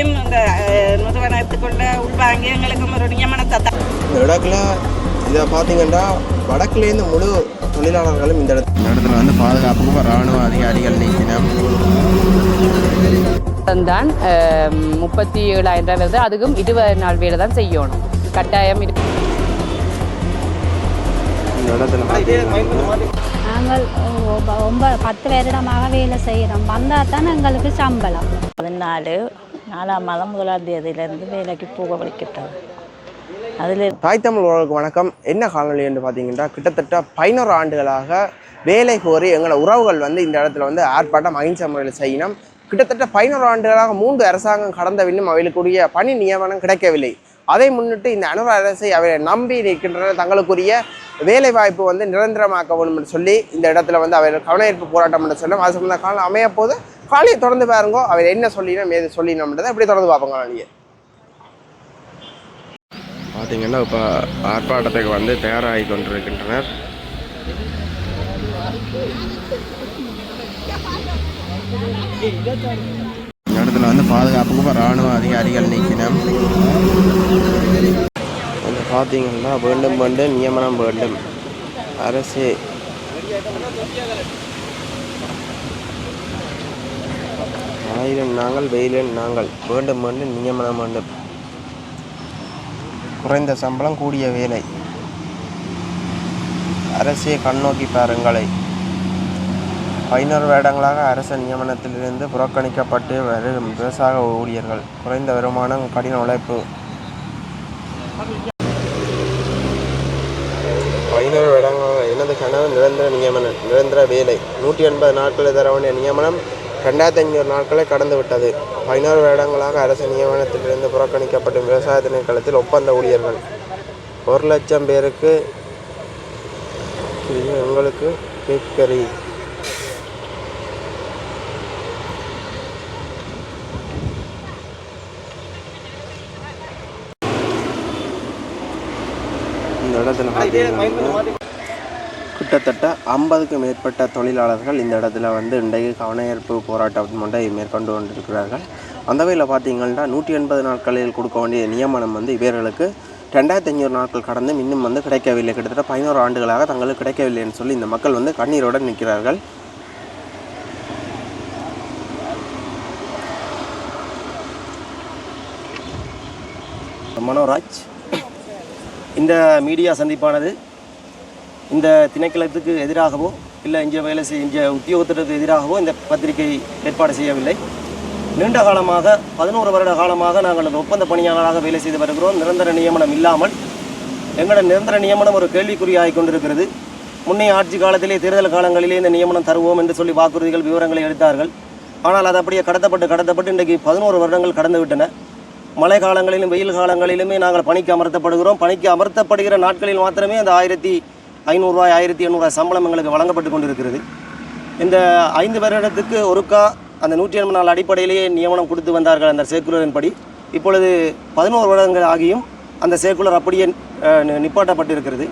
அதையும் இந்த அஹ், நிறுவனத்துக்குள்ள உள்வாங்கி எங்களுக்கும் ஒரு இந்த இடத்துல இதை பார்த்தீங்கன்னா வடக்குலேருந்து முழு தொழிலாளர்களும் இந்த இடத்துல இந்த இடத்துல வந்து பாதுகாப்புக்கு இராணுவ அதிகாரிகள் நீக்கினம் தான் முப்பத்தி ஏழாயிரம் ரூபாய் வருது. அதுக்கும் இருபது நாள் வேலை தான் செய்யணும். கட்டாயம் இரு இந்த இடத்துல பார்த்தீங்கன்னா நாங்கள் ஒன்பது பத்து வருடமாக வேலை செய்கிறோம் வந்தால் தான் எங்களுக்கு சம்பளம். பதினாலு நாலாம் மாதம் முதலாம் தேதியிலேருந்து வேலைக்கு போக வைக்கிட்டோம் அதில் தாய் தமிழ் உறவுக்கு வணக்கம் என்ன காலநிலை என்று பார்த்தீங்கன்னா கிட்டத்தட்ட பதினோரு ஆண்டுகளாக வேலை கோரி எங்களோட உறவுகள் வந்து இந்த இடத்துல வந்து ஆர்ப்பாட்டம் அகிம்சை முறையில் செய்யணும் கிட்டத்தட்ட பதினோரு ஆண்டுகளாக மூன்று அரசாங்கம் கடந்த விண்ணும் அவைகளுக்குரிய பணி நியமனம் கிடைக்கவில்லை அதை முன்னிட்டு இந்த அனுர அரசை அவரை நம்பி நிற்கின்றன தங்களுக்குரிய வேலை வாய்ப்பு வந்து நிரந்தரமாக்க வேண்டும் என்று சொல்லி இந்த இடத்துல வந்து அவர் கவனஈர்ப்பு போராட்டம் என்று சொல்லும் அது சம்பந்த காலம் அமையப்போது காலையை தொடர்ந்து பாருங்கோ. அவர் என்ன சொல்லினோம் ஏது சொல்லினோம்ன்றதை இப்படி தொடர்ந்து பார்ப்போங்க நீங்கள் பார்த்தீங்கன்னா இப்போ ஆர்ப்பாட்டத்துக்கு வந்து தயாராகி கொண்டிருக்கின்றனர். இந்த இடத்துல வந்து பாதுகாப்புக்கு இராணுவ அதிகாரிகள் நீக்கினம். வந்து பார்த்தீங்கன்னா வேண்டும் வேண்டும் நியமனம் வேண்டும். அரசு. ஆயிரம் நாங்கள் வெயிலன் நாங்கள். வேண்டும் வேண்டும் நியமனம் வேண்டும். குறைந்த சம்பளம் கூடிய வேலை. அரசே கண்ணோக்கி பாருங்களை. பதினோரு வருடங்களாக அரச நியமனத்திலிருந்து புறக்கணிக்கப்பட்டு வரும் விவசாய ஊழியர்கள். குறைந்த வருமானம் கடின உழைப்பு. பதினோரு வருடங்களாக எனது கனவு நிரந்தர நியமனம் நிரந்தர வேலை. நூற்றி எண்பது நாட்களை தர வேண்டிய நியமனம் ரெண்டாயிரத்தி ஐநூறு நாட்களை கடந்து விட்டது. பதினோரு வருடங்களாக அரசு நியமனத்திலிருந்து புறக்கணிக்கப்படும் விவசாய திணைக்களத்தில் ஒப்பந்த ஊழியர்கள். ஒரு லட்சம் பேருக்கு இது எங்களுக்கு கேட்கறி. இந்த இடத்துல பார்த்தீங்கன்னா கிட்டத்தட்ட ஐம்பதுக்கு மேற்பட்ட தொழிலாளர்கள் இந்த இடத்துல வந்து இன்றைக்கு கவனஈர்ப்பு போராட்டம் ஒன்றை மேற்கொண்டு கொண்டிருக்கிறார்கள். அந்த வகையில் பார்த்தீங்கன்னா நூற்றி எண்பது நாட்களில் கொடுக்க வேண்டிய நியமனம் வந்து இவர்களுக்கு ரெண்டாயிரத்தி ஐநூறு நாட்கள் கடந்து இன்னும் வந்து கிடைக்கவில்லை. கிட்டத்தட்ட பதினோரு ஆண்டுகளாக தங்களுக்கு கிடைக்கவில்லைன்னு சொல்லி இந்த மக்கள் வந்து கண்ணீரோடு நிற்கிறார்கள். மனோராஜ் இந்த மீடியா சந்திப்பானது இந்த திணைக்களத்துக்கு எதிராகவோ இல்லை இங்கே வேலை செய்ய இங்கே உத்தியோகத்திற்கு எதிராகவோ இந்த பத்திரிகை ஏற்பாடு செய்யவில்லை. நீண்ட காலமாக பதினோரு வருட காலமாக நாங்கள் அந்த ஒப்பந்த பணியாளராக வேலை செய்து வருகிறோம். நிரந்தர நியமனம் இல்லாமல் எங்களோட நிரந்தர நியமனம் ஒரு கேள்விக்குறியாகி கொண்டிருக்கிறது. முன்னைய ஆட்சி காலத்திலே தேர்தல் காலங்களிலே இந்த நியமனம் தருவோம் என்று சொல்லி வாக்குறுதிகள் விவரங்களை எடுத்தார்கள். ஆனால் அது அப்படியே கடத்தப்பட்டு கடத்தப்பட்டு இன்றைக்கு பதினோரு வருடங்கள் கடந்து விட்டன. மழை காலங்களிலும் வெயில் காலங்களிலுமே நாங்கள் பணிக்கு அமர்த்தப்படுகிறோம். பணிக்கு அமர்த்தப்படுகிற நாட்களில் மாத்திரமே அந்த ஆயிரத்தி ஐநூறுரூவாய் ஆயிரத்தி எண்ணூறு சம்பளம் எங்களுக்கு வழங்கப்பட்டு கொண்டிருக்கிறது. இந்த ஐந்து வருடத்துக்கு ஒருக்கா அந்த நூற்றி எண்பது நாள் அடிப்படையிலேயே நியமனம் கொடுத்து வந்தார்கள் அந்த சேக்குலரின் படி. இப்பொழுது பதினோரு வருடங்கள் ஆகியும் அந்த சேக்குலர் அப்படியே நிப்பாட்டப்பட்டிருக்கிறது.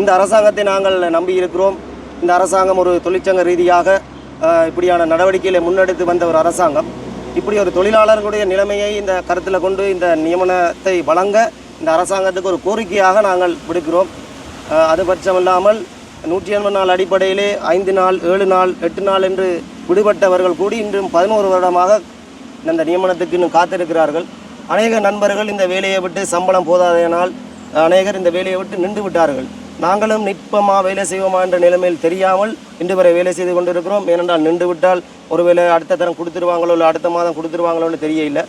இந்த அரசாங்கத்தை நாங்கள் நம்பி இருக்கிறோம். இந்த அரசாங்கம் ஒரு தொழிற்சங்க ரீதியாக இப்படியான நடவடிக்கைகளை முன்னெடுத்து வந்த ஒரு அரசாங்கம். இப்படி ஒரு தொழிலாளர்களுடைய நிலைமையை இந்த கருத்தில் கொண்டு இந்த நியமனத்தை வழங்க இந்த அரசாங்கத்துக்கு ஒரு கோரிக்கையாக நாங்கள் விடுக்கிறோம். அது பட்சமில்லாமல் நூற்றி எண்பது நாள் அடிப்படையிலே ஐந்து நாள் ஏழு நாள் எட்டு நாள் என்று விடுபட்டவர்கள் கூடி இன்றும் பதினோரு வருடமாக இந்த நியமனத்துக்கு இன்னும் காத்திருக்கிறார்கள். அநேக நண்பர்கள் இந்த வேலையை விட்டு சம்பளம் போதாதனால் அநேகர் இந்த வேலையை விட்டு நின்று விட்டார்கள். நாங்களும் நிற்பமா வேலை செய்வோமா என்ற நிலைமையில் தெரியாமல் இன்று வரை வேலை செய்து கொண்டிருக்கிறோம். ஏனென்றால் நின்று விட்டால் ஒருவேளை அடுத்த தரம் கொடுத்துருவாங்களோ இல்லை அடுத்த மாதம் கொடுத்துருவாங்களோன்னு தெரியல.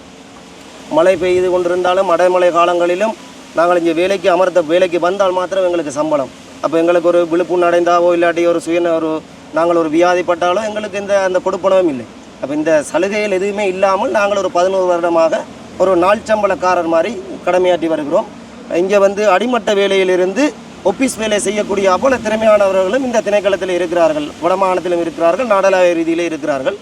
மழை பெய்து கொண்டிருந்தாலும் அடைமழை காலங்களிலும் நாங்கள் இங்கே வேலைக்கு அமர்த்த வேலைக்கு வந்தால் மாத்திரம் எங்களுக்கு சம்பளம். அப்போ எங்களுக்கு ஒரு விழுப்புண் அடைந்தாவோ இல்லாட்டி ஒரு சுய ஒரு நாங்கள் ஒரு வியாதிப்பட்டாலோ எங்களுக்கு இந்த அந்த கொடுப்பனவும் இல்லை. அப்போ இந்த சலுகைகள் எதுவுமே இல்லாமல் நாங்கள் ஒரு பதினோரு வருடமாக ஒரு நாள் சம்பளக்காரர் மாதிரி கடமையாற்றி வருகிறோம். இங்கே வந்து அடிமட்ட வேலையிலிருந்து ஒப்பீஸ் வேலை செய்யக்கூடிய அவ்வளோ திறமையானவர்களும் இந்த திணைக்களத்தில் இருக்கிறார்கள். வடமாகாணத்திலும் இருக்கிறார்கள் நாடளாவிய ரீதியிலே இருக்கிறார்கள்.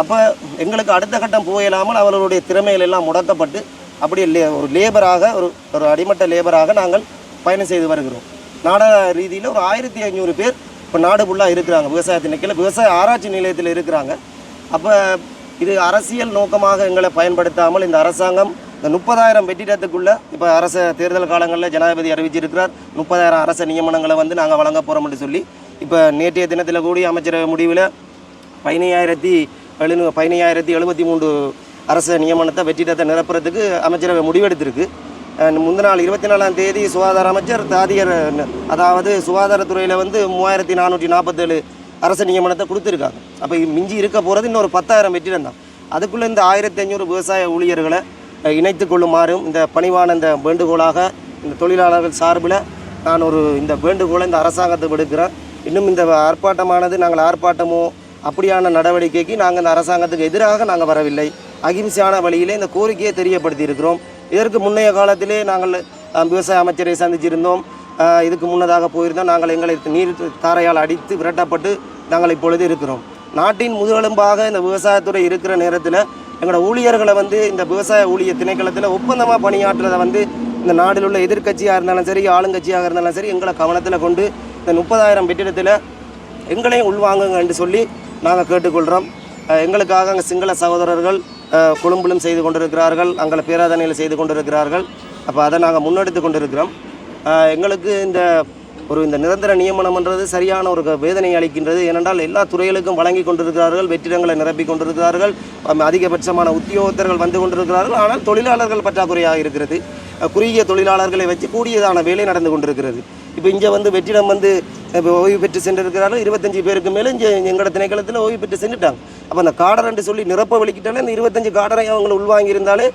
அப்போ எங்களுக்கு அடுத்த கட்டம் போயிடாமல் அவர்களுடைய திறமைகள் எல்லாம் முடக்கப்பட்டு அப்படியே லே ஒரு லேபராக ஒரு ஒரு அடிமட்ட லேபராக நாங்கள் பயணம் செய்து வருகிறோம். நாட ரீதியில் ஒரு ஆயிரத்தி ஐநூறு பேர் இப்போ நாடு ஃபுல்லாக இருக்கிறாங்க. விவசாயத்தின் கீழே விவசாய ஆராய்ச்சி நிலையத்தில் இருக்கிறாங்க. அப்போ இது அரசியல் நோக்கமாக எங்களை பயன்படுத்தாமல் இந்த அரசாங்கம் இந்த முப்பதாயிரம் வெற்றிடத்துக்குள்ளே இப்போ அரச தேர்தல் காலங்களில் ஜனாதிபதி அறிவிச்சிருக்கிறார். முப்பதாயிரம் அரச நியமனங்களை வந்து நாங்கள் வழங்க போகிறோம்னு சொல்லி இப்போ நேற்றைய தினத்தில் கூடிய அமைச்சரவை முடிவில் பதினையாயிரத்தி எழுநூ பதினையாயிரத்தி எழுபத்தி மூன்று அரசு நியமனத்தை வெற்றிடத்தை நிரப்புறதுக்கு அமைச்சரவை முடிவெடுத்திருக்கு. அஹ் நாள் இருபத்தி நாலாம் தேதி சுகாதார அமைச்சர் தாதியர் அதாவது சுகாதாரத்துறையில் வந்து மூவாயிரத்தி நானூற்றி நாற்பத்தேழு அரசு நியமனத்தை கொடுத்துருக்காங்க. அப்போ மிஞ்சி இருக்க போகிறது இன்னொரு பத்தாயிரம் வெற்றிடம் தான். அதுக்குள்ளே இந்த ஆயிரத்தி ஐநூறு விவசாய ஊழியர்களை இணைத்து கொள்ளுமாறும் இந்த பணிவான இந்த வேண்டுகோளாக இந்த தொழிலாளர்கள் சார்பில் நான் ஒரு இந்த வேண்டுகோளை இந்த அரசாங்கத்தை விடுக்கிறேன். இன்னும் இந்த ஆர்ப்பாட்டமானது நாங்கள் ஆர்ப்பாட்டமோ அப்படியான நடவடிக்கைக்கு நாங்கள் இந்த அரசாங்கத்துக்கு எதிராக நாங்கள் வரவில்லை. அகிம்சையான வழியிலே இந்த கோரிக்கையை தெரியப்படுத்தி இருக்கிறோம் இதற்கு முன்னைய காலத்திலே நாங்கள் விவசாய அமைச்சரை சந்திச்சிருந்தோம். இதுக்கு முன்னதாக போயிருந்தோம். நாங்கள் எங்களை நீர் தாரையால் அடித்து விரட்டப்பட்டு நாங்கள் இப்பொழுது இருக்கிறோம். நாட்டின் முதுகெலும்பாக இந்த விவசாயத்துறை இருக்கிற நேரத்தில் எங்களோட ஊழியர்களை வந்து இந்த விவசாய ஊழிய திணைக்களத்தில் ஒப்பந்தமாக பணியாற்றுறதை வந்து இந்த நாட்டில் உள்ள எதிர்க்கட்சியாக இருந்தாலும் சரி ஆளுங்கட்சியாக இருந்தாலும் சரி எங்களை கவனத்தில் கொண்டு இந்த முப்பதாயிரம் வெற்றிடத்தில் எங்களையும் உள்வாங்குங்க என்று சொல்லி நாங்கள் கேட்டுக்கொள்கிறோம் எங்களுக்காக அங்கே சிங்கள சகோதரர்கள் கொழும்பிலும் செய்து கொண்டிருக்கிறார்கள் அங்கே பேராதனையில் செய்து கொண்டிருக்கிறார்கள். அப்போ அதை நாங்கள் முன்னெடுத்து கொண்டிருக்கிறோம். எங்களுக்கு இந்த ஒரு இந்த நிரந்தர நியமனம்ன்றது சரியான ஒரு வேதனை அளிக்கின்றது. ஏனென்றால் எல்லா துறைகளுக்கும் வழங்கி கொண்டிருக்கிறார்கள் வெற்றிடங்களை நிரப்பி கொண்டிருக்கிறார்கள் அதிகபட்சமான உத்தியோகத்தர்கள் வந்து கொண்டிருக்கிறார்கள். ஆனால் தொழிலாளர்கள் பற்றாக்குறையாக இருக்கிறது. குறுகிய தொழிலாளர்களை வச்சு கூடியதான வேலை நடந்து கொண்டிருக்கிறது. இப்போ இங்கே வந்து வெற்றிடம் வந்து இப்போ ஓய்வு பெற்று சென்றிருக்கிறார்கள். இருபத்தஞ்சு பேருக்கு மேலே இங்கே எங்களோட திணைக்களத்தில் ஓய்வு பெற்று சென்றுட்டாங்க. அப்போ அந்த காடரன்ட்டு சொல்லி நிரப்ப வெளிக்கிட்டாலே இந்த இருபத்தஞ்சு காடரை அவங்களை உள்வாங்கியிருந்தாலே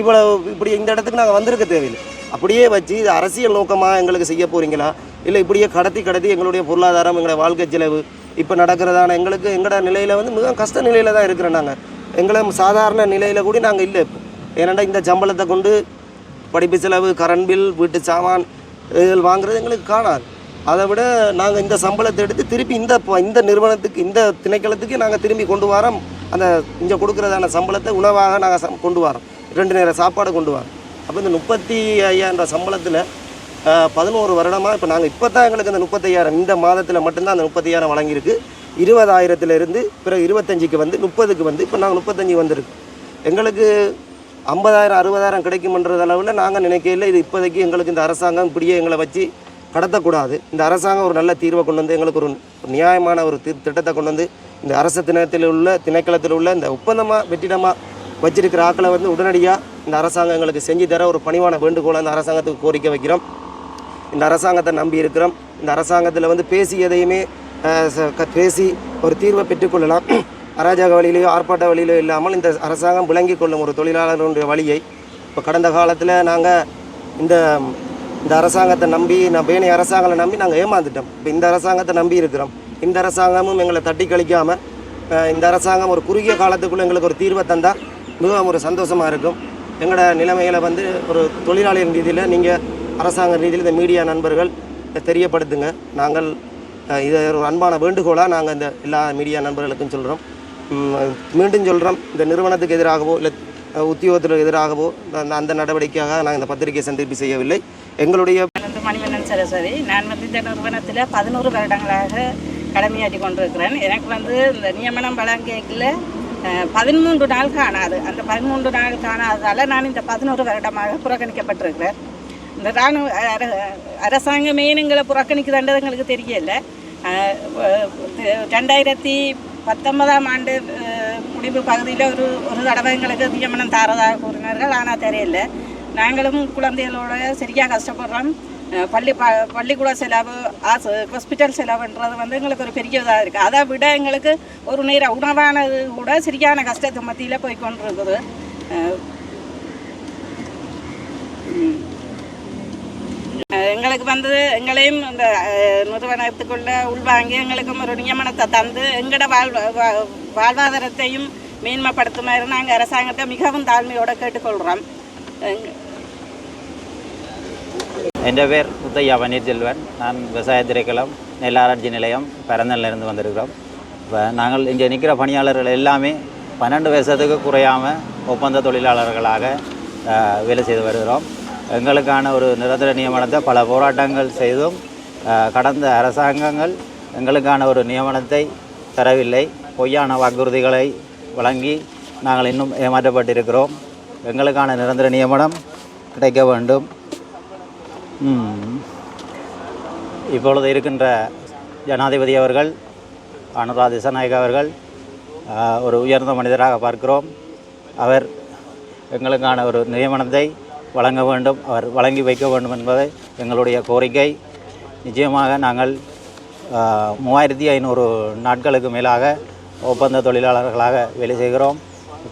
இவ்வளோ இப்படி இந்த இடத்துக்கு நாங்கள் வந்திருக்க தேவையில்லை. அப்படியே வச்சு இது அரசியல் நோக்கமாக எங்களுக்கு செய்ய போகிறீங்களா இல்லை இப்படியே கடத்தி கடத்தி எங்களுடைய பொருளாதாரம் எங்களுடைய வாழ்க்கை செலவு இப்போ நடக்கிறதான எங்களுக்கு எங்களோட நிலையில் வந்து மிக கஷ்ட நிலையில் தான் இருக்கிறோம் நாங்கள் எங்களை சாதாரண நிலையில் கூட நாங்கள் இல்லை இப்போ. ஏன்னாண்டா இந்த சம்பளத்தை கொண்டு படிப்பு செலவு கரண்ட் பில் வீட்டு சாமான் இதில் வாங்குறது எங்களுக்கு காணாது. அதை விட நாங்கள் இந்த சம்பளத்தை எடுத்து திருப்பி இந்த இந்த நிறுவனத்துக்கு இந்த திணைக்களத்துக்கு நாங்கள் திரும்பி கொண்டு வரோம். அந்த இங்கே கொடுக்குறதான சம்பளத்தை உணவாக நாங்கள் கொண்டு வரோம். ரெண்டு நேரம் சாப்பாடு கொண்டு வரோம். அப்போ இந்த முப்பத்தி ஐயாயிரம் சம்பளத்தில் பதினோரு வருடமாக இப்போ நாங்கள் இப்போ தான் எங்களுக்கு இந்த முப்பத்தையாயிரம் இந்த மாதத்தில் மட்டும்தான் அந்த முப்பத்தையாயிரம் வழங்கியிருக்கு. இருபதாயிரத்துலேருந்து பிறகு இருபத்தஞ்சிக்கு வந்து முப்பதுக்கு வந்து இப்போ நாங்கள் முப்பத்தஞ்சு வந்திருக்கு. எங்களுக்கு ஐம்பதாயிரம் அறுபதாயிரம் கிடைக்குமன்றது அளவில் நாங்கள் நினைக்கையில் இது இப்போதைக்கு எங்களுக்கு இந்த அரசாங்கம் இப்படியே எங்களை வச்சு கடத்தக்கூடாது. இந்த அரசாங்கம் ஒரு நல்ல தீர்வை கொண்டு வந்து எங்களுக்கு ஒரு நியாயமான ஒரு தி- திட்டத்தை கொண்டு வந்து இந்த அரசு திணத்தில் உள்ள திணைக்களத்தில் உள்ள இந்த ஒப்பந்தமாக வெற்றிடமாக வச்சிருக்கிற ஆக்களை வந்து உடனடியாக இந்த அரசாங்கம் எங்களுக்கு செஞ்சு தர ஒரு பணிவான வேண்டுகோளை அந்த அரசாங்கத்துக்கு கோரிக்கை வைக்கிறோம். இந்த அரசாங்கத்தை நம்பி இருக்கிறோம். இந்த அரசாங்கத்தில் வந்து பேசி எதையுமே ச- க- பேசி ஒரு தீர்வை பெற்றுக்கொள்ளலாம் அராஜக வழியிலையோ ஆர்ப்பாட்ட வழியிலோ இல்லாமல் இந்த அரசாங்கம் விளங்கி கொள்ளும் ஒரு தொழிலாளர்களுடைய வழியை இப்போ கடந்த காலத்தில் நாங்கள் இந்த இந்த அரசாங்கத்தை நம்பி நான் பேணி அரசாங்கத்தை நம்பி நாங்கள் ஏமாந்துட்டோம். இப்போ இந்த அரசாங்கத்தை நம்பி இருக்கிறோம். இந்த அரசாங்கமும் எங்களை தட்டி கழிக்காமல் இந்த அரசாங்கம் ஒரு குறுகிய காலத்துக்குள்ளே எங்களுக்கு ஒரு தீர்வை தந்தால் மிகவும் ஒரு சந்தோஷமாக இருக்கும். எங்களோட நிலைமைகளை வந்து ஒரு தொழிலாளியின் ரீதியில் நீங்கள் அரசாங்க ரீதியில் இந்த மீடியா நண்பர்கள் இதை தெரியப்படுத்துங்க. நாங்கள் இதை ஒரு அன்பான வேண்டுகோளாக நாங்கள் இந்த எல்லா மீடியா நண்பர்களுக்கும் சொல்கிறோம் மீண்டும் சொல்கிறோம் இந்த நிறுவனத்துக்கு எதிராகவோ இல்லை உத்தியோகத்திற்கு எதிராகவோ அந்த அந்த நடவடிக்கையாக நாங்கள் இந்த பத்திரிகை சந்திப்பு செய்யவில்லை. எங்களுடைய வந்து மணிவண்ணன் சரஸ்வதி. நான் வந்து இந்த நிறுவனத்தில் பதினோரு வருடங்களாக கடமையாற்றி கொண்டிருக்கிறேன். எனக்கு வந்து இந்த நியமனம் வழங்கியதில் பதிமூன்று நாள் காணாது. அந்த பதிமூன்று நாள் காணாததால் நான் இந்த பதினோரு வருடமாக புறக்கணிக்கப்பட்டிருக்கிறேன். இந்த இராணுவ அர- அரசாங்கமே எங்களை புறக்கணிக்குதுன்றது எங்களுக்கு தெரியல. ரெண்டாயிரத்தி பத்தொன்பதாம் ஆண்டு முடிவு பகுதியில் ஒரு ஒரு தடவை எங்களுக்கு நியமனம் தாரதாக கூறினார்கள். ஆனால் தெரியல. நாங்களும் குழந்தைகளோட சரியாக கஷ்டப்படுறோம். பள்ளி ப பள்ளிக்கூட செலவு ஆஸ் ஹாஸ்பிட்டல் செலவுன்றது வந்து எங்களுக்கு ஒரு பெரிய இதாக இருக்குது அதை விட எங்களுக்கு ஒரு நேர உணவானது கூட சரியான கஷ்டத்தை மத்தியில் போய் கொண்டிருக்குது. எங்களுக்கு வந்து எங்களையும் இந்த அஹ், நிறுவனத்துக்குள்ள உள்வாங்கி எங்களுக்கும் ஒரு நியமனத்தை தந்து எங்களோட வாழ்வா வா- வாழ்வாதாரத்தையும் மேன்மைப்படுத்துமாறு நாங்கள் அரசாங்கத்தை மிகவும் தாழ்மையோடு கேட்டுக்கொள்கிறோம் என் பேர் முத்தையா பன்னீர்செல்வன் நான் விவசாய திரைக்களம் நெல்லாராய்ச்சி நிலையம் பரந்தனிலிருந்து வந்திருக்கிறோம் இப்போ நாங்கள் இங்கே நிற்கிற பணியாளர்கள் எல்லாமே பன்னெண்டு வயசத்துக்கு குறையாமல் ஒப்பந்த தொழிலாளர்களாக வேலை செய்து வருகிறோம் எங்களுக்கான ஒரு நிரந்தர நியமனத்தை பல போராட்டங்கள் செய்தும் கடந்த அரசாங்கங்கள் எங்களுக்கான ஒரு நியமனத்தை தரவில்லை பொய்யான வாக்குறுதிகளை வழங்கி நாங்கள் இன்னும் ஏமாற்றப்பட்டிருக்கிறோம் எங்களுக்கான நிரந்தர நியமனம் கிடைக்க வேண்டும். இப்பொழுது இருக்கின்ற ஜனாதிபதி அவர்கள் அனுரா திசாநாயக் அவர்கள் ஒரு உயர்ந்த மனிதராக பார்க்கிறோம். அவர் எங்களுக்கான ஒரு நியமனத்தை வழங்க வேண்டும். அவர் வழங்கி வைக்க வேண்டும் என்பது எங்களுடைய கோரிக்கை. நிச்சயமாக நாங்கள் மூவாயிரத்தி ஐநூறு நாட்களுக்கு மேலாக ஒப்பந்த தொழிலாளர்களாக வேலை செய்கிறோம்.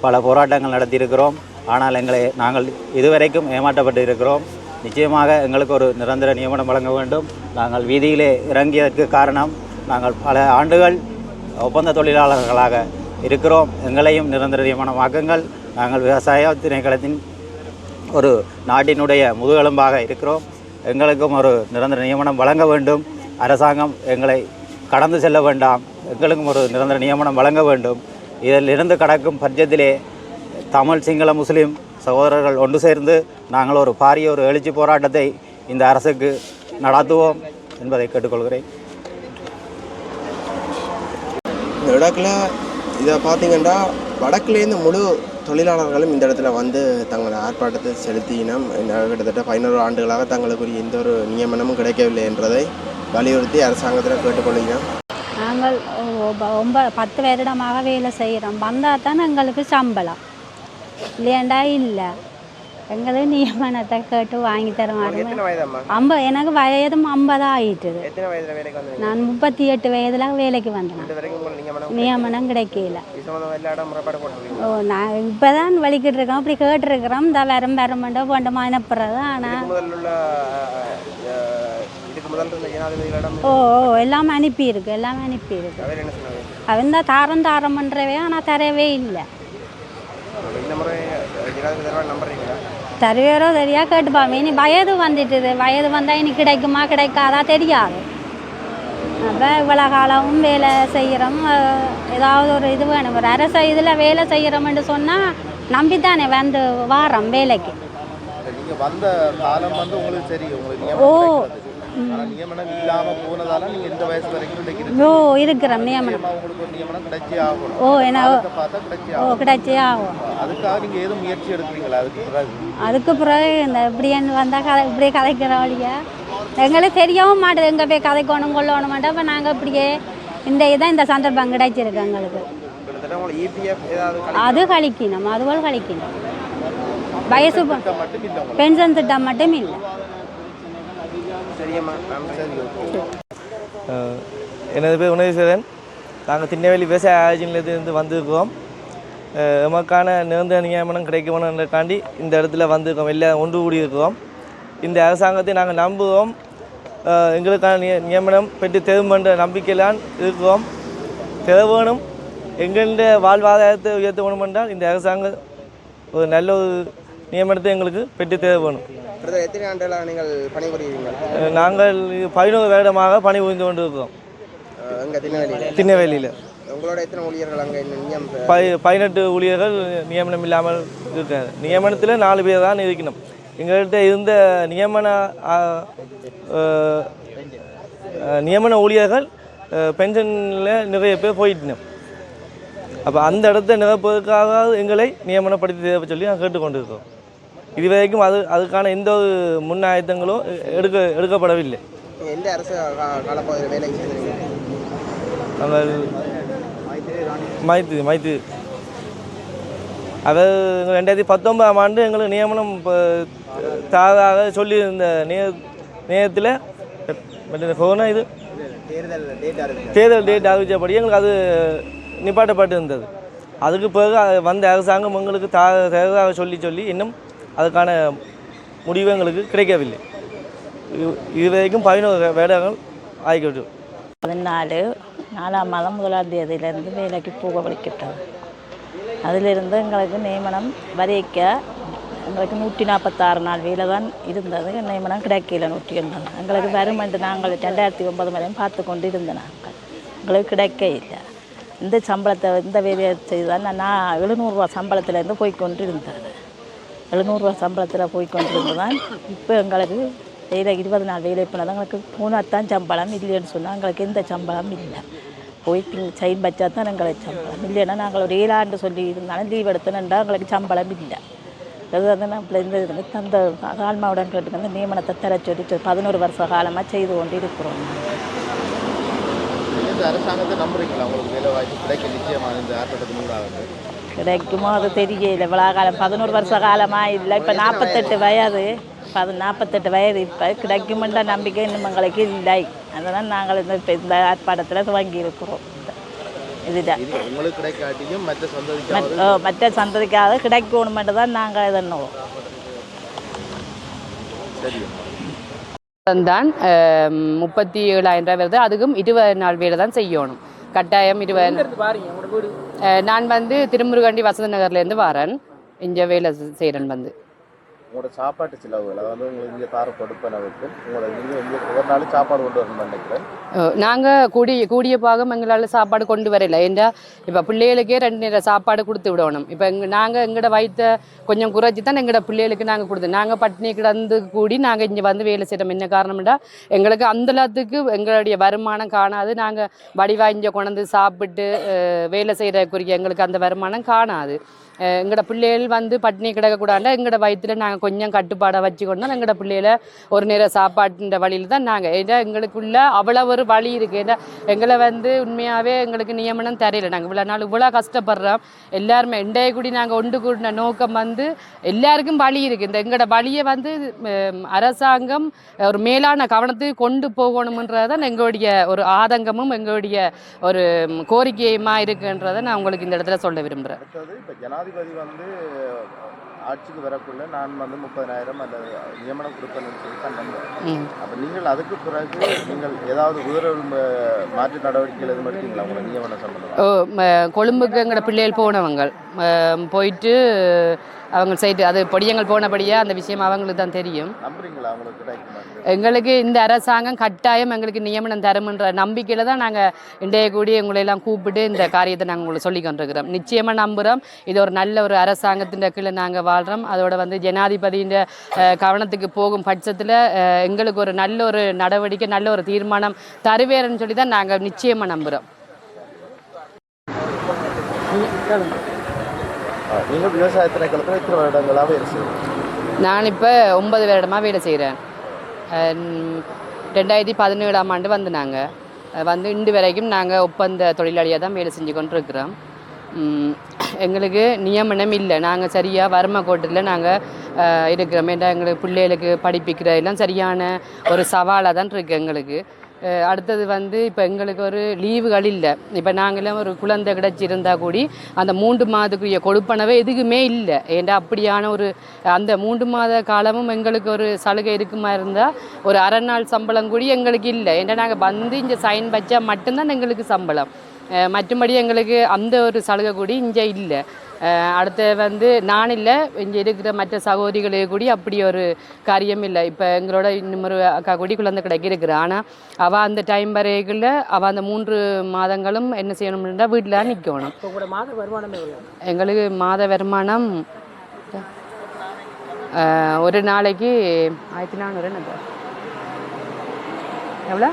பல போராட்டங்கள் நடத்தியிருக்கிறோம். ஆனால் எங்களை நாங்கள் இதுவரைக்கும் ஏமாற்றப்பட்டு இருக்கிறோம் நிச்சயமாக எங்களுக்கு ஒரு நிரந்தர நியமனம் வழங்க வேண்டும். நாங்கள் வீதியிலே இறங்கியதற்கு காரணம் நாங்கள் பல ஆண்டுகள் ஒப்பந்த தொழிலாளர்களாக இருக்கிறோம். எங்களையும் நிரந்தர நியமனமாக்குங்கள். நாங்கள் விவசாய திணைக்களத்தின் ஒரு நாட்டினுடைய முதுகெலும்பாக இருக்கிறோம். எங்களுக்கும் ஒரு நிரந்தர நியமனம் வழங்க வேண்டும். அரசாங்கம் எங்களை கடந்து செல்ல வேண்டாம். எங்களுக்கும் ஒரு நிரந்தர நியமனம் வழங்க வேண்டும். இதில் இருந்து கடக்கும் பட்சத்திலே தமிழ் சிங்கள முஸ்லீம் சகோதரர்கள் ஒன்று சேர்ந்து நாங்கள் ஒரு பாரிய ஒரு எழுச்சி போராட்டத்தை இந்த அரசுக்கு நடத்துவோம் என்பதை கேட்டுக்கொள்கிறேன். இந்த இடத்துல இதை பார்த்தீங்கன்னா வடக்குலேருந்து முழு தொழிலாளர்களும் இந்த இடத்துல வந்து தங்களோட ஆர்ப்பாட்டத்தை செலுத்தினம். இந்த கிட்டத்தட்ட பதினோரு ஆண்டுகளாக தங்களுக்குரிய எந்த ஒரு நியமனமும் கிடைக்கவில்லை என்றதை வலியுறுத்தி அரசாங்கத்தில் கேட்டுக்கொள்கிறோம். நாங்கள் ஒ- ஒம்ப பத்து வருடமாக வேலை செய்கிறோம். வந்தால் தான் எங்களுக்கு சம்பளம். இல்லையாண்டா இல்லை எங்களுக்கு நியமனத்தை கேட்டு வாங்கி தர மாட்டோம் எத்தனை வயதம்மா ஐம்ப எனக்கு வயதும் ஐம்பது ஆயிட்டுது நான் முப்பத்தி எட்டு வயதில் வேலைக்கு வந்தேன் நியமனம் கிடைக்கல ஓ நான் இப்போ தான் வலிக்கிட்டு இருக்கோம் அப்படி கேட்டிருக்கிறோம் இந்த வரம் வரமாட்டோ போண்டமா அனுப்புறது ஆனால் ஓ ஓ எல்லாம் அனுப்பியிருக்கு எல்லாம் அனுப்பியிருக்கு அவன் தான் தாரம் தாரம் பண்ணுறவே ஆனால் தரவே இல்லை இந்த முறை ஜனாதிபதி தரவா நம்புறீங்களா தருவாரோ தெரியா கேட்டுப்பாங்க இனி வயது வந்துட்டுது. வயது வந்தால் இனி கிடைக்குமா கிடைக்காதா தெரியாது. அப்போ இவ்வளோ காலமும் வேலை செய்கிறோம் ஏதாவது ஒரு இது வேணும். ஒரு அரச இதில் வேலை செய்கிறோம்னு சொன்னால் நம்பித்தானே வந்து வாரோம் வேலைக்கு. நீங்க வந்த காலம் வந்து உங்களுக்கு தெரியும். உங்களுக்கு ஓ நியமனம் இல்லாம போனதால நீங்க இந்த வயசு வரைக்கும். ஓ இருக்கிறோம் நியமனம். உங்களுக்கு ஒரு நியமனம் கிடைச்சே ஆகணும். ஓ என்ன பார்த்தா கிடைச்சே ஓ கிடைச்சே ஆகும் அதுக்காக நீங்க ஏதும் முயற்சி எடுக்கிறீங்களா? அதுக்கு பிறகு. அதுக்கு பிறகு இந்த இப்படின்னு வந்தால் கதை இப்படியே கதைக்கிற வழியா? எங்களுக்கு தெரியவும் மாட்டுது. எங்கே போய் கதைக்கணும் கொள்ளணும் மாட்டோம். இப்போ நாங்கள் இப்படியே இந்த இதான் இந்த சந்தர்ப்பம் கிடைச்சிருக்கு எங்களுக்கு. ஏதாவது அது கழிக்கணும். அதுபோல் கழிக்கணும். வயசு பென்ஷன் திட்டம் மட்டும் இல்லை. எனது பேர் உணவீஸ்வரன் நாங்கள் திண்ணவேலி விவசாய ஆராய்ச்சியிலிருந்து வந்திருக்கோம் எமக்கான நிரந்தர நியமனம் கிடைக்கணுன்றக்காண்டி இந்த இடத்துல வந்திருக்கோம். எல்லாம் ஒன்று கூடி இருக்கிறோம் இந்த அரசாங்கத்தை நாங்கள் நம்புகிறோம். எங்களுக்கான நிய நியமனம் பெற்று தரும் என்ற நம்பிக்கையிலான் இருக்கிறோம். தேவனும் எங்களுடைய வாழ்வாதாரத்தை உயர்த்த வேணும் என்றால் இந்த அரசாங்கம் ஒரு நல்ல ஒரு நியமனத்தை எங்களுக்கு பெற்று தேவை வேணும் எத்தனை ஆண்டுகளாக நீங்கள் பணிபுரியுறீங்க நாங்கள் பதினோரு வருடமாக பணி புரிந்து கொண்டு இருக்கிறோம் எங்கள் திருநெல்வேலியில்? திருநெல்வேலியில். உங்களோட எத்தனை ஊழியர்கள் அங்கே நியம் பை பதினெட்டு ஊழியர்கள் நியமனம் இல்லாமல் இருக்காங்க. நியமனத்தில் நாலு பேர் தான் இருக்கணும். எங்கள்கிட்ட இருந்த நியமன நியமன ஊழியர்கள் பென்ஷனில் நிறைய பேர் போயிட்டோம் அப்போ அந்த இடத்த நிரப்புவதற்காக எங்களை நியமனப்படுத்தி தேவை சொல்லி நான் கேட்டுக்கொண்டிருக்கோம் இதுவரைக்கும் அது அதுக்கான எந்த ஒரு முன்னாயத்தங்களும் எடுக்க எடுக்கப்படவில்லை. எந்த அரசு காலப்பகுதியில் நாங்கள் மைத்து மைத்து அவர் ரெண்டாயிரத்தி பத்தொன்பதாம் ஆண்டு எங்களுக்கு நியமனம் தாதாக சொல்லியிருந்த நேர நேரத்தில் கொரோனா இது தேர்தல் டேட் அறிவித்தபடி எங்களுக்கு அது நிப்பாட்டப்பட்டு இருந்தது அதுக்கு பிறகு அது வந்த அரசாங்கம் எங்களுக்கு தா தகவலாக சொல்லி சொல்லி இன்னும் அதுக்கான முடிவு எங்களுக்கு கிடைக்கவில்லை. இதுவரைக்கும் பதினோரு வேடங்கள் ஆகிக்கிட்டு பதினாலு நாலாம் மாதம் முதலாம் தேதியிலேருந்து வேலைக்கு போக வலிக்கிட்டது அதிலிருந்து எங்களுக்கு நியமனம் வரைக்க எங்களுக்கு நூற்றி நாற்பத்தாறு நாள் வேலை தான் இருந்தது. நியமனம் கிடைக்கல நூற்றி எண்பது எங்களுக்கு வருமென்று நாங்கள் ரெண்டாயிரத்தி ஒன்பது வரையும் பார்த்து கொண்டு இருந்த நாங்கள். எங்களுக்கு கிடைக்க இல்லை. இந்த சம்பளத்தை இந்த வேலையை செய்தால் நான் நான் எழுநூறுவா சம்பளத்திலேருந்து போய் கொண்டு இருந்தது எழுநூறுவா சம்பளத்தில் போய் கொண்டு தான் இப்போ எங்களுக்கு வேலை இருபது நாள் வேலை தான் எங்களுக்கு போனாத்தான் சம்பளம் இல்லைன்னு சொன்னால் எங்களுக்கு எந்த சம்பளம் இல்லை. போய் சைன் வச்சா தான் எங்களுக்கு சம்பளம் இல்லைன்னா நாங்கள் ஒரு ஏழாண்டு சொல்லி இருந்தாலும் லீவ் எடுத்தோன்னா எங்களுக்கு சம்பளம் இல்லை. அது வந்து நான் இந்த இது தந்த ஆன்மாவுடன் கேட்டு வந்து நியமனத்தை தர சொல்லி பதினோரு வருஷ காலமாக செய்து கொண்டு இருக்கிறோம் அரசாங்கத்தை நம்புறீங்களா உங்களுக்கு வேலை வாய்ப்பு கிடைக்க நிச்சயமாக இந்த ஆர்ப்பாட்டத்தின் கிடைக்குமோ அது தெரியல. இவ்வளோ காலம் பதினோரு வருஷ காலமாக இல்லை இப்போ நாற்பத்தெட்டு வயது. பது நாற்பத்தெட்டு வயது. இப்போ கிடைக்குமென்ற நம்பிக்கை இன்னும் எங்களுக்கு இல்லை. அதனால் நாங்கள் இந்த இப்போ இந்த ஆர்ப்பாட்டத்தில் துவங்கி இருக்கிறோம். இதுதான். மற்ற சந்ததிக்காக கிடைக்கணுமென்று தான் நாங்கள் இதன்னுவோம் தான் முப்பத்தி ஏழாயிரம் ரூபாய் வருது. அதுக்கும் இருபது நாள் வேலை தான் செய்யணும். கட்டாயம் இருபது நான் வந்து திருமுருகண்டி வசந்த நகர்லேருந்து வரேன். இங்கே வேலை செய்கிறேன் வந்து. உங்களோட சாப்பாட்டு செலவுகள் அதாவது உங்களுக்கு இங்கே தார கொடுப்பனவுக்கு உங்களோட நீங்கள் இங்கே ஒரு நாள் சாப்பாடு கொண்டு வரணும்னு நினைக்கிறேன். நாங்கள் கூடிய கூடிய பாகம் எங்களால் சாப்பாடு கொண்டு வரல. ஏண்டா இப்போ பிள்ளைகளுக்கே ரெண்டு நேரம் சாப்பாடு கொடுத்து விடணும். இப்போ எங்கள் நாங்கள் எங்களோட வயிற்ற கொஞ்சம் குறைச்சி தான் எங்களோட பிள்ளைகளுக்கு நாங்கள் கொடுத்தோம் நாங்கள் பட்டினி கிடந்து கூடி நாங்கள் இங்கே வந்து வேலை செய்கிறோம் என்ன காரணம்டா எங்களுக்கு அந்த எங்களுடைய வருமானம் காணாது. நாங்கள் வடிவாய்ஞ்ச இங்கே கொண்டு சாப்பிட்டு வேலை செய்கிறக்குரிய எங்களுக்கு அந்த வருமானம் காணாது. எங்களோட பிள்ளைகள் வந்து பட்டினி கிடக்கக்கூடாது எங்களோட வயிற்றுல நாங்கள் கொஞ்சம் கட்டுப்பாடை வச்சுக்கொண்டோம் எங்களோட பிள்ளைகளை ஒரு நேர சாப்பாட்டுன்ற வழியில் தான் நாங்கள் ஏன்னா எங்களுக்குள்ள அவ்வளோ ஒரு வழி இருக்குது ஏன்னா எங்களை வந்து உண்மையாகவே எங்களுக்கு நியமனம் தெரியல நாங்கள் இவ்வளோ நாள் இவ்வளோ கஷ்டப்படுறோம் எல்லாருமே இண்டைய கூடி நாங்கள் ஒன்று கூடின நோக்கம் வந்து எல்லாருக்கும் வழி இருக்குது இந்த எங்களோட வழியை வந்து அரசாங்கம் ஒரு மேலான கவனத்துக்கு கொண்டு போகணுமன்றது தான் எங்களுடைய ஒரு ஆதங்கமும் எங்களுடைய ஒரு கோரிக்கையுமா இருக்குன்றதை நான் உங்களுக்கு இந்த இடத்துல சொல்ல விரும்புகிறேன் ஜனாதிபதி வந்து ஆட்சிக்கு வரக்குள்ள நான் வந்து முப்பதாயிரம் அந்த நியமனம் கொடுப்பேன்னு சொல்லி ம். அப்போ நீங்கள் அதுக்கு பிறகு நீங்கள் ஏதாவது உதரவு மாற்று நடவடிக்கைகள் எதுவும் எடுத்தீங்களா? உங்களை நியமனம் சம்பந்தமாக ஓ ம- கொழும்புக்கு எங்களோட பிள்ளைகள் போனவங்க. போயிட்டு அவங்க சைட்டு அது பொடியங்கள் போனபடியே அந்த விஷயம் அவங்களுக்கு தான் தெரியும். எங்களுக்கு இந்த அரசாங்கம் கட்டாயம் எங்களுக்கு நியமனம் தரும்ன்ற நம்பிக்கையில் தான் நாங்கள் இன்றைய கூடி உங்களை எல்லாம் கூப்பிட்டு இந்த காரியத்தை நாங்கள் உங்களுக்கு சொல்லி கொண்டிருக்கிறோம். நிச்சயமாக நம்புகிறோம் இது ஒரு நல்ல ஒரு அரசாங்கத்தின் கீழே நாங்கள் வாழ்கிறோம் அதோட வந்து ஜனாதிபதியின் கவனத்துக்கு போகும் பட்சத்தில் எங்களுக்கு ஒரு நல்ல ஒரு நடவடிக்கை நல்ல ஒரு தீர்மானம் தருவேருன்னு சொல்லி தான் நாங்கள் நிச்சயமாக நம்புகிறோம் நீங்கள் விவசாய திணைக்களத்தில் எத்தனை வருடங்களாக வேலை நான் இப்போ ஒன்பது வருடமாக வேலை செய்கிறேன் ரெண்டாயிரத்தி பதினேழாம் ஆண்டு வந்து நாங்கள் வந்து இன்று வரைக்கும் நாங்கள் ஒப்பந்த தொழிலாளியாக தான் வேலை செஞ்சு கொண்டு இருக்கிறோம் எங்களுக்கு நியமனம் இல்லை. நாங்கள் சரியாக வறுமை கோட்டில் நாங்கள் இருக்கிறோம். ஏன்னா எங்களுக்கு பிள்ளைகளுக்கு படிப்பிக்கிற எல்லாம் சரியான ஒரு சவாலாக தான் இருக்குது எங்களுக்கு. அடுத்தது வந்து இப்போ எங்களுக்கு ஒரு லீவுகள் இல்லை. இப்போ நாங்களாம் ஒரு குழந்தை கிடச்சிருந்தா கூடி அந்த மூன்று மாதத்துக்குரிய கொடுப்பனவே எதுக்குமே இல்லை. ஏன்டா அப்படியான ஒரு அந்த மூன்று மாத காலமும் எங்களுக்கு ஒரு சலுகை இருக்குமா இருந்தால் ஒரு அரை நாள் சம்பளம் கூடி எங்களுக்கு இல்லை. ஏன்டா நாங்கள் வந்து இங்கே சைன் வச்சா மட்டும்தான் எங்களுக்கு சம்பளம். மற்றும்படி எங்களுக்கு அந்த ஒரு சலுகை கூடி இங்கே இல்லை. அடுத்து வந்து நான் இல்லை இங்கே இருக்கிற மற்ற சகோதரிகளே கூடி அப்படி ஒரு காரியம் இல்லை. இப்போ எங்களோட இன்னும் ஒரு அக்கா கூடி குழந்தை கிடைக்க ஆனால் அவள் அந்த டைம் வரைக்குள்ள அவள் அந்த மூன்று மாதங்களும் என்ன செய்யணும்னா வீட்டில் நிற்கணும் எங்களுக்கு மாத வருமானம் ஒரு நாளைக்கு ஆயிரத்தி நானூறு எவ்வளோ?